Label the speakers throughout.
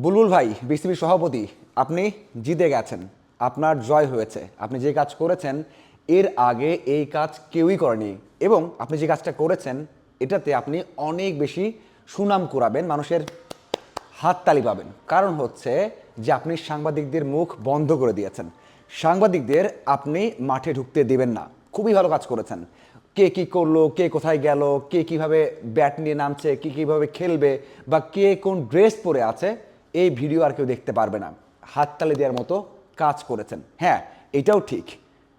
Speaker 1: বুলবুল ভাই বিসিবি সভাপতি, আপনি জিতে গেছেন। আপনার জয় হয়েছে। আপনি যে কাজ করেছেন, এর আগে এই কাজ কেউই করেনি। এবং আপনি যে কাজটা করেছেন, এটাতে আপনি অনেক বেশি সুনাম কুড়াবেন, মানুষের হাততালি পাবেন। কারণ হচ্ছে যে আপনি সাংবাদিকদের মুখ বন্ধ করে দিয়েছেন। সাংবাদিকদের আপনি মাঠে ঢুকতে দিবেন না। খুবই ভালো কাজ করেছেন। কে কি করল, কে কোথায় গেল, কে কীভাবে ব্যাট নিয়ে নামছে, কে কীভাবে খেলবে, বা কে কোন ড্রেস পরে আছে এই ভিডিও আর কেউ দেখতে পারবে না। হাততালি দেওয়ার মতো কাজ করেছেন। হ্যাঁ এটাও ঠিক।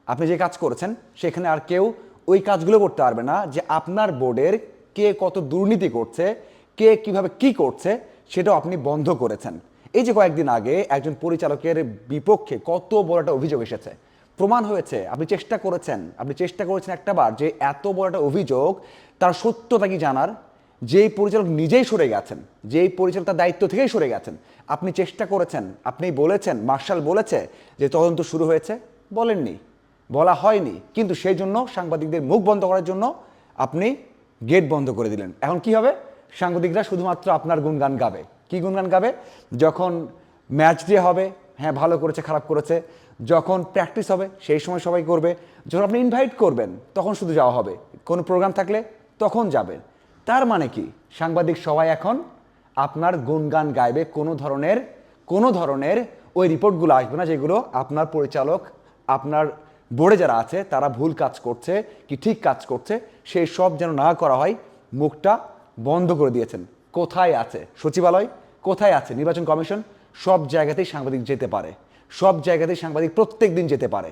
Speaker 1: আপনি যে কাজ করেছেন, সেখানে আর কেউ ওই কাজগুলো করতে পারবে না যে আপনার বোর্ডের কে কত দুর্নীতি করছে, কে কীভাবে কি করছে, সেটাও আপনি বন্ধ করেছেন। এই যে কয়েকদিন আগে একজন পরিচালকের বিপক্ষে কত বড় একটা অভিযোগ এসেছে। প্রমাণ হয়েছে, আপনি চেষ্টা করেছেন, আপনি চেষ্টা করেছেন একটা বার যে এত বড় একটা অভিযোগ তার সত্যতা কি জানার? যেই পরিচালক নিজেই সরে গেছেন, যেই পরিচালক তার দায়িত্ব থেকেই সরে গেছেন, আপনি চেষ্টা করেছেন, আপনি বলেছেন, মার্শাল বলেছে যে তদন্ত শুরু হয়েছে, বলেননি, বলা হয়নি, কিন্তু সেই জন্য সাংবাদিকদের মুখ বন্ধ করার জন্য আপনি গেট বন্ধ করে দিলেন। এখন কি হবে? সাংবাদিকরা শুধুমাত্র আপনার গুণগান গাবে। কি গুণগান গাবে? যখন ম্যাচ ডে হবে হ্যাঁ ভালো করেছে, খারাপ করেছে, যখন প্র্যাকটিস হবে, সেই সময় সবাই করবে। যখন আপনি ইনভাইট করবেন, তখন শুধু যাওয়া হবে। কোনো প্রোগ্রাম থাকলে তখন যাবেন। তার মানে কি? সাংবাদিক সবাই এখন আপনার গুণগান গাইবে কোনো ধরনের কোনো ধরনের ওই রিপোর্টগুলো আসবে না যেগুলো আপনার পরিচালক, আপনার বোর্ডে যারা আছে তারা ভুল কাজ করছে, কি ঠিক কাজ করছে, সেই সব যেন না করা হয়, মুখটা বন্ধ করে দিয়েছেন। কোথায় আছে? সচিবালয়? কোথায় আছে? নির্বাচন কমিশন? সব জায়গাতেই সাংবাদিক যেতে পারে। সব জায়গাতেই সাংবাদিক প্রত্যেক দিন যেতে পারে।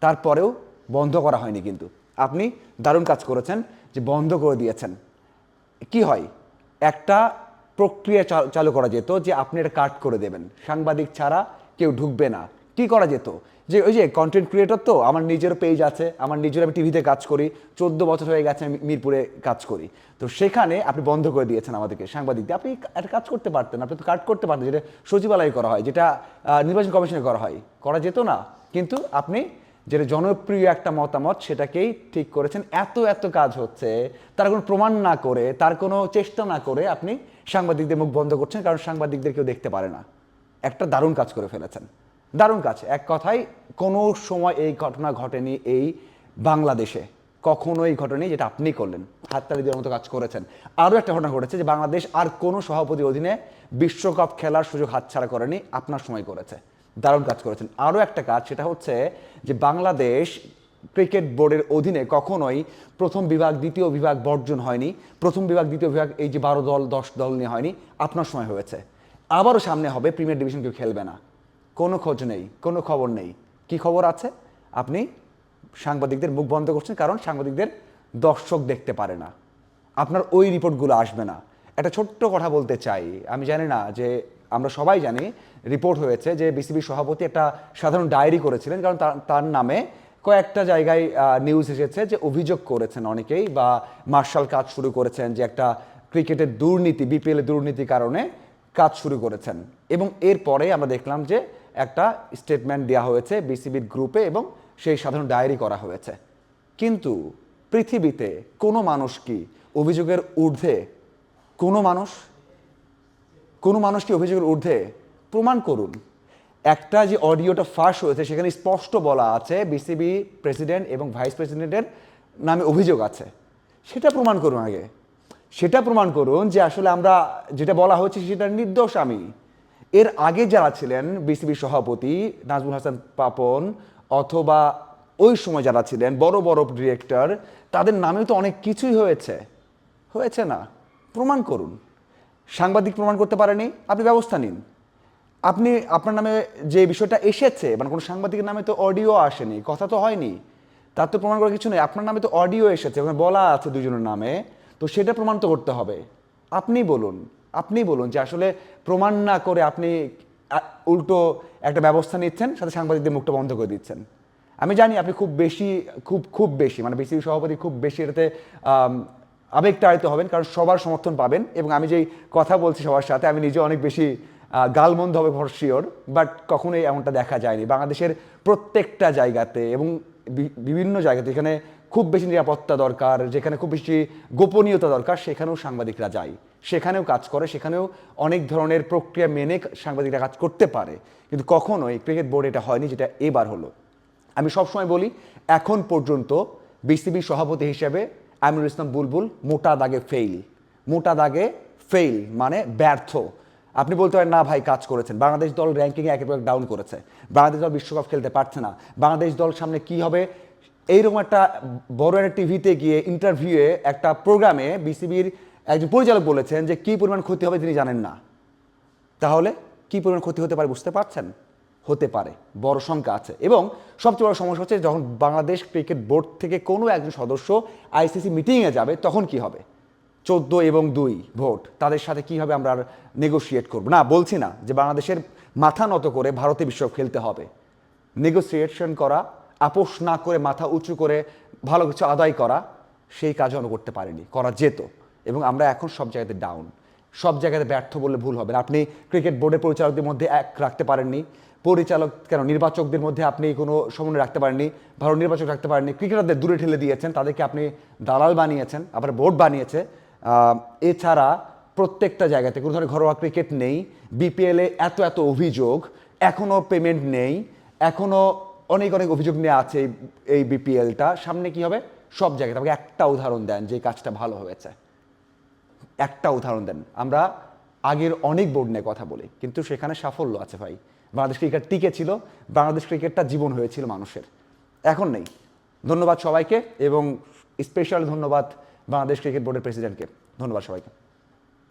Speaker 1: তারপরেও বন্ধ করা হয়নি কিন্তু। আপনি দারুণ কাজ করেছেন যে বন্ধ করে দিয়েছেন। কি হয়? একটা প্রক্রিয়া চালু করা যেত যে আপনি এটা কাট করে দেবেন। সাংবাদিক ছাড়া কেউ ঢুকবে না। কি করা যেত? যে ওই যে কন্টেন্ট ক্রিয়েটর তো, আমার নিজের পেজ আছে, আমার নিজের আমি টিভিতে কাজ করি, চোদ্দ বছর হয়ে গেছে আমি মিরপুরে কাজ করি। তো সেখানে আপনি বন্ধ করে দিয়েছেন আমাদেরকে, সাংবাদিকদের। আপনি একটা কাজ করতে পারতেন, আপনি তো কাট করতে পারতেন, যেটা সচিবালয়ে করা হয়, যেটা নির্বাচন কমিশনে করা হয়। করা যেত না। কিন্তু আপনি যেটা জনপ্রিয় একটা মতামত সেটাকেই ঠিক করেছেন, এত এত কাজ হচ্ছে, তার কোনো প্রমাণ না করে, তার কোনো চেষ্টা না করে আপনি সাংবাদিকদের মুখ বন্ধ করছেন, কারণ সাংবাদিকদের কেউ দেখতে পারে না। একটা দারুণ কাজ করে ফেলেছেন। দারুণ কাজ। এক কথায়, কোনো সময় এই ঘটনা ঘটেনি এই বাংলাদেশে কখনোই ঘটেনি যেটা আপনি করলেন, হাততালি দেওয়ার মতো কাজ করেছেন। আরও একটা ঘটনা ঘটেছে যে বাংলাদেশ আর কোনো সভাপতির অধীনে বিশ্বকাপ খেলার সুযোগ হাতছাড়া করেনি, আপনার সময় করেছে। দারুণ কাজ করেছেন। আরও একটা কাজ, সেটা হচ্ছে যে বাংলাদেশ ক্রিকেট বোর্ডের অধীনে কখনোই প্রথম বিভাগ, দ্বিতীয় বিভাগ বর্জন হয়নি। প্রথম বিভাগ, দ্বিতীয় বিভাগ, এই যে বারো দল, দশ দল নিয়ে হয়নি, আপনার সময় হয়েছে। আবারও সামনে হবে, প্রিমিয়ার ডিভিশন কেউ খেলবে না। কোনো খোঁজ নেই, কোনো খবর নেই। কি খবর আছে? আপনি সাংবাদিকদের মুখ বন্ধ করছেন, কারণ সাংবাদিকদের দর্শক দেখতে পারে না। আপনার ওই রিপোর্টগুলো আসবে না। একটা ছোট্ট কথা বলতে চাই। আমি জানি না যে আমরা সবাই জানি রিপোর্ট হয়েছে যে বিসিবি সভাপতি একটা সাধারণ ডায়েরি করেছিলেন, কারণ তার- নামে কয়েকটা জায়গায় নিউজ এসেছে যে অভিযোগ করেছেন অনেকেই বা মার্শাল কাজ শুরু করেছেন যে একটা ক্রিকেটের দুর্নীতি বিপিএল দুর্নীতির কারণে কাজ শুরু করেছেন। এবং এরপরে আমরা দেখলাম যে একটা স্টেটমেন্ট দেওয়া হয়েছে বিসিবির গ্রুপে এবং সেই সাধারণ ডায়েরি করা হয়েছে। কিন্তু পৃথিবীতে কোনো মানুষ কি অভিযোগের ঊর্ধ্বে কোনো মানুষ কোনো মানুষ কি অভিযোগের ঊর্ধ্বে প্রমাণ করুন। একটা যে অডিওটা ফাঁস হয়েছে, সেখানে স্পষ্ট বলা আছে, বিসিবি প্রেসিডেন্ট এবং ভাইস প্রেসিডেন্টের নামে অভিযোগ আছে। সেটা প্রমাণ করুন আগে। সেটা প্রমাণ করুন যে আসলে আমরা যেটা বলা হচ্ছে, সেটা নির্দোষ আমি। এর আগে যারা ছিলেন বিসিবি সভাপতি নাজমুল হাসান পাপন অথবা ওই সময় যারা ছিলেন বড় বড় ডিরেক্টর, তাদের নামেও তো অনেক কিছুই হয়েছে। হয়েছে না। প্রমাণ করুন। সাংবাদিক প্রমাণ করতে পারেনি, আপনি ব্যবস্থা নিন। আপনি, আপনার নামে যে বিষয়টা এসেছে মানে কোনো সাংবাদিকের নামে তো অডিও আসেনি, কথা তো হয়নি, তার তো প্রমাণ করার কিছু নেই, আপনার নামে তো অডিও এসেছে, ওখানে বলা আছে দুজনের নামে, তো সেটা প্রমাণ তো করতে হবে। আপনি বলুন আপনি বলুন যে আসলে প্রমাণ না করে আপনি উল্টো একটা ব্যবস্থা নিচ্ছেন, সাথে সাংবাদিকদের মুখটা বন্ধ করে দিচ্ছেন। আমি জানি আপনি খুব বেশি, খুব খুব বেশি মানে বিসিবি সভাপতি খুব বেশি এটাতে আম, আবেগতাড়িত হবেন কারণ সবার সমর্থন পাবেন এবং আমি যেই কথা বলছি সবার সাথে আমি নিজে অনেক বেশি গালমন্দ হবে ফর শিওর বাট কখনোই এমনটা দেখা যায়নি। বাংলাদেশের প্রত্যেকটা জায়গাতে এবং বিভিন্ন জায়গাতে এখানে খুব বেশি নিরাপত্তা দরকার যেখানে খুব বেশি গোপনীয়তা দরকার সেখানেও সাংবাদিকরা যায়। সেখানেও কাজ করে সেখানেও অনেক ধরনের প্রক্রিয়া মেনে সাংবাদিকরা কাজ করতে পারে। কিন্তু কখনোই ক্রিকেট বোর্ড এটা হয়নি যেটা এবার হলো। আমি সবসময় বলি এখন পর্যন্ত বিসিবি সভাপতি হিসেবে আমিরুল ইসলাম বুলবুল, মোটা দাগে ফেইল মোটা দাগে ফেইল মানে ব্যর্থ। আপনি বলতে পারেন, না ভাই, কাজ করেছেন। বাংলাদেশ দল র্যাঙ্কিংয়ে একেবারে ডাউন করেছে। বাংলাদেশ দল বিশ্বকাপ খেলতে পারছে না। বাংলাদেশ দল সামনে কি হবে? এইরকম একটা বড় একটা টিভিতে গিয়ে ইন্টারভিউয়ে একটা প্রোগ্রামে বিসিবির একজন পরিচালক বলেছেন যে, কী পরিমাণ ক্ষতি হবে তিনি জানেন না। তাহলে কী পরিমাণ ক্ষতি হতে পারে বুঝতে পারছেন? হতে পারে, বড় সংখ্যা আছে। এবং সবচেয়ে বড় সমস্যা হচ্ছে যখন বাংলাদেশ ক্রিকেট বোর্ড থেকে কোনো একজন সদস্য আইসিসি মিটিংয়ে যাবে, তখন কি হবে? চোদ্দ এবং দুই ভোট, তাদের সাথে কীভাবে আমরা নেগোশিয়েট করব? না, বলছি না যে বাংলাদেশের মাথা নত করে ভারতে বিশ্বকাপ খেলতে হবে। নেগোসিয়েশন করা, আপোষ না করে মাথা উঁচু করে ভালো কিছু আদায় করা, সেই কাজ আমরা করতে পারিনি, করা যেত। এবং আমরা এখন সব জায়গাতে ডাউন সব জায়গাতে ব্যর্থ বললে ভুল হবে না। আপনি ক্রিকেট বোর্ডের পরিচালকদের মধ্যে এক রাখতে পারেননি। পরিচালক, কেন, নির্বাচকদের মধ্যে আপনি কোনো সমন্বয় রাখতে পারেননি, ভালো নির্বাচক রাখতে পারেননি, ক্রিকেটারদের দূরে ঠেলে দিয়েছেন, তাদেরকে আপনি দালাল বানিয়েছেন, আবার বোর্ড বানিয়েছে। এছাড়া প্রত্যেকটা জায়গাতে, কোনো ধরনের ঘরোয়া ক্রিকেট নেই, বিপিএলে এত এত অভিযোগ এখনও পেমেন্ট নেই এখনও অনেক অনেক অভিযোগ নিয়ে আছে এই- এই বিপিএলটা। সামনে কি হবে? সব জায়গায় আমাকে একটা উদাহরণ দেন যে কাজটা ভালো হয়েছে। একটা উদাহরণ দেন। আমরা আগের অনেক বোর্ড নিয়ে কথা বলি, কিন্তু সেখানে সাফল্য আছে ভাই। বাংলাদেশ ক্রিকেট টিকে ছিল, বাংলাদেশ ক্রিকেটটা জীবন হয়েছিল মানুষের। এখন নেই। ধন্যবাদ সবাইকে এবং স্পেশাল ধন্যবাদ বাংলাদেশ ক্রিকেট বোর্ডের প্রেসিডেন্টকে ধন্যবাদ সবাইকে।